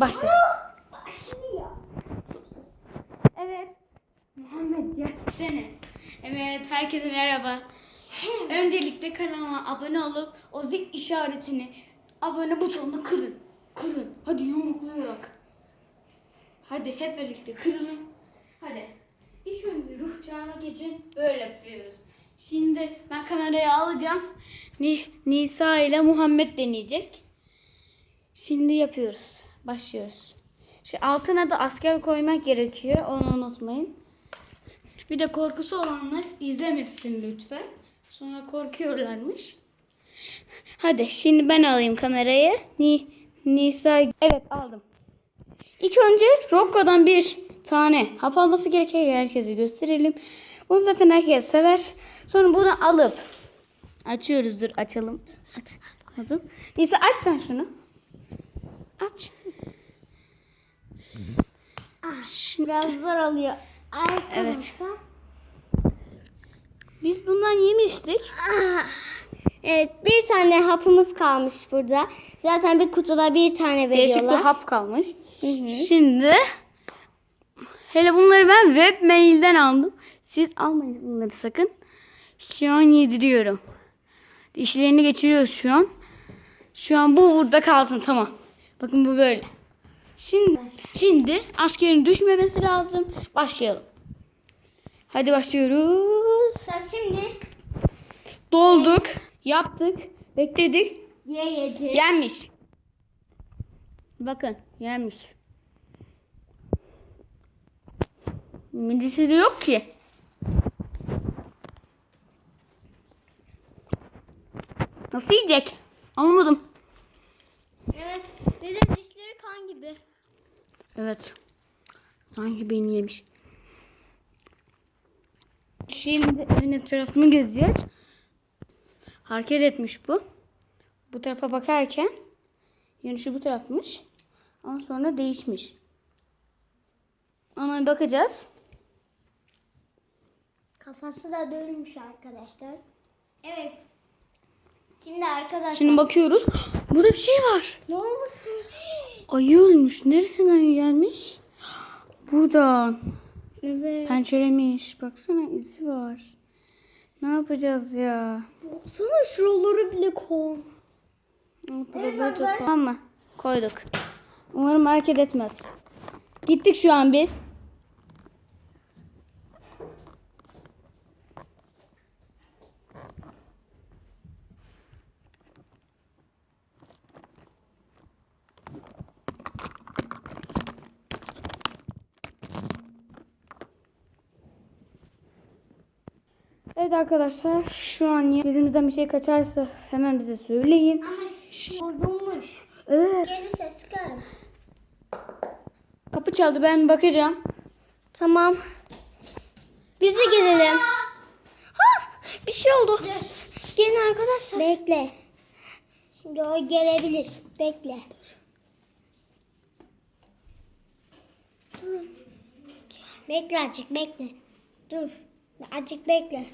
Hadi başla. Evet. Muhammed gelsene. Evet herkese merhaba. Öncelikle kanalıma abone olup o zil işaretini abone butonuna kırın. Kırın. Hadi yumruklayarak. Hadi hep birlikte kırın. Hadi. İlk önce ruh çağına geçin. Böyle yapıyoruz. Şimdi ben kamerayı alacağım. Ni- Nisa ile Muhammed deneyecek. Şimdi yapıyoruz. Başlıyoruz. Şu altına da asker koymak gerekiyor. Onu unutmayın. Bir de korkusu olanlar izlemesin lütfen. Sonra korkuyorlarmış. Hadi şimdi ben alayım kamerayı. Ni Nisa evet aldım. İlk önce Rocco'dan bir tane hap alması gerekiyor. Herkese gösterelim. Bunu zaten herkes sever. Sonra bunu alıp açıyoruz. Dur açalım. Açmadım. Nisa aç sen şunu. Aç. Şimdi, Biraz zor oluyor. Evet. biz bundan yemiştik. Ah, Evet bir tane hapımız kalmış burada. Zaten bir kutuda bir tane Değişik bir veriyorlar. hap kalmış. Hı hı. Şimdi hele bunları ben webmail'den aldım. Siz almayın bunları sakın. Şu an yediriyorum. İşlerini geçiriyoruz şu an. Şu an bu burada kalsın tamam. Bakın bu böyle. Şimdi şimdi askerin düşmemesi lazım. Başlayalım. Hadi başlıyoruz. Sen şimdi Dolduk, yaptık, bekledik. ye yedi. Yenmiş. Bakın yenmiş. Midesi de yok ki. Nasıl yiyecek? Anlamadım. Evet. Bir de kan gibi. Evet. Sanki beni yemiş. Şimdi evin etrafını gezeceğiz. Hareket etmiş bu. Bu tarafa bakarken yönüşü bu tarafmış. Ama sonra değişmiş. Ona bakacağız. Kafası da dönmüş arkadaşlar. Evet. Şimdi arkadaşlar. Şimdi bakıyoruz. Burada bir şey var. ne olmuş? Ayı ölmüş. Neresinden ayı gelmiş? Burada. Evet. Pençelemiş. Baksana izi var. Ne yapacağız ya? Baksana şuraları bile kon. Burada durduk. Tamam mı? Koyduk. Umarım hareket etmez. Gittik şu an biz. Evet arkadaşlar şu an yüzümüzden bir şey kaçarsa hemen bize söyleyin. Ama bozulmuş. Evet. Gelirse sıkarım. Kapı çaldı ben bakacağım. Tamam. Biz de gelelim. Ha, bir şey oldu. Gelin arkadaşlar. Bekle. Şimdi o gelebilir. Bekle. Bekle azıcık bekle. Dur. Azıcık bekle.